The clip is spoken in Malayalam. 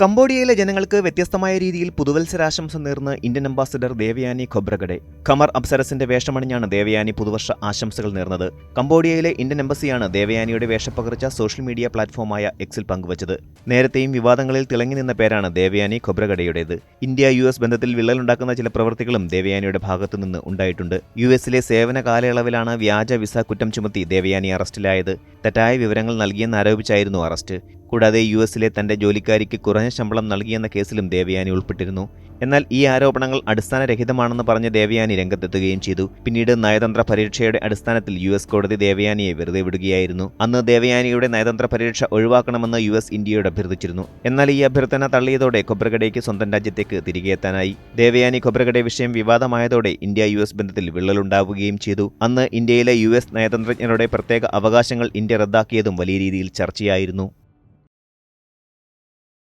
കംബോഡിയയിലെ ജനങ്ങൾക്ക് വ്യത്യസ്തമായ രീതിയിൽ പുതുവത്സരാശംസ നേർന്ന് Indian ambassador Devyani Khobragade. Khmer അപ്സരസിന്റെ വേഷമണിഞ്ഞാണ് ദേവയാനി പുതുവർഷ ആശംസകൾ നേർന്നത്. കംബോഡിയയിലെ ഇന്ത്യൻ എംബസിയാണ് ദേവയാനിയുടെ വേഷപ്പകർച്ച സോഷ്യൽ മീഡിയ പ്ലാറ്റ്ഫോമായ എക്സിൽ പങ്കുവച്ചത്. നേരത്തെയും വിവാദങ്ങളിൽ തിളങ്ങി നിന്ന പേരാണ് ദേവയാനി ഖൊബ്രഗഡയുടേത്. ഇന്ത്യ യു എസ് ബന്ധത്തിൽ വിള്ളലുണ്ടാക്കുന്ന ചില പ്രവൃത്തികളും ദേവയാനിയുടെ ഭാഗത്തുനിന്ന് ഉണ്ടായിട്ടുണ്ട്. യു എസിലെ സേവന കാലയളവിലാണ് വ്യാജ വിസ കുറ്റം ചുമത്തി ദേവയാനി അറസ്റ്റിലായത്. തെറ്റായ വിവരങ്ങൾ നൽകിയെന്നാരോപിച്ചായിരുന്നു അറസ്റ്റ്. കൂടാതെ യു എസിലെ തന്റെ ജോലിക്കാരിക്ക് കുറഞ്ഞ ശമ്പളം നൽകിയെന്ന കേസിലും ദേവയാനി ഉൾപ്പെട്ടിരുന്നു. എന്നാൽ ഈ ആരോപണങ്ങൾ അടിസ്ഥാനരഹിതമാണെന്ന് പറഞ്ഞ് ദേവയാനി രംഗത്തെത്തുകയും ചെയ്തു. പിന്നീട് നയതന്ത്ര പരീക്ഷയുടെ അടിസ്ഥാനത്തിൽ യു എസ് കോടതി ദേവയാനിയെ വെറുതെ വിടുകയായിരുന്നു. അന്ന് ദേവയാനിയുടെ നയതന്ത്ര പരീക്ഷ ഒഴിവാക്കണമെന്ന് യു എസ് ഇന്ത്യയോട് അഭ്യർത്ഥിച്ചിരുന്നു. എന്നാൽ ഈ അഭ്യർത്ഥന തള്ളിയതോടെ കൊബ്രഗഡയ്ക്ക് സ്വന്തം രാജ്യത്തേക്ക് തിരികെ എത്താനായി. ദേവയാനി കൊബ്രഗഡെ വിഷയം വിവാദമായതോടെ ഇന്ത്യ യു എസ് ബന്ധത്തിൽ വിള്ളലുണ്ടാവുകയും ചെയ്തു. അന്ന് ഇന്ത്യയിലെ യു എസ് നയതന്ത്രജ്ഞരുടെ പ്രത്യേക അവകാശങ്ങൾ ഇന്ത്യ റദ്ദാക്കിയതും വലിയ രീതിയിൽ ചർച്ചയായിരുന്നു.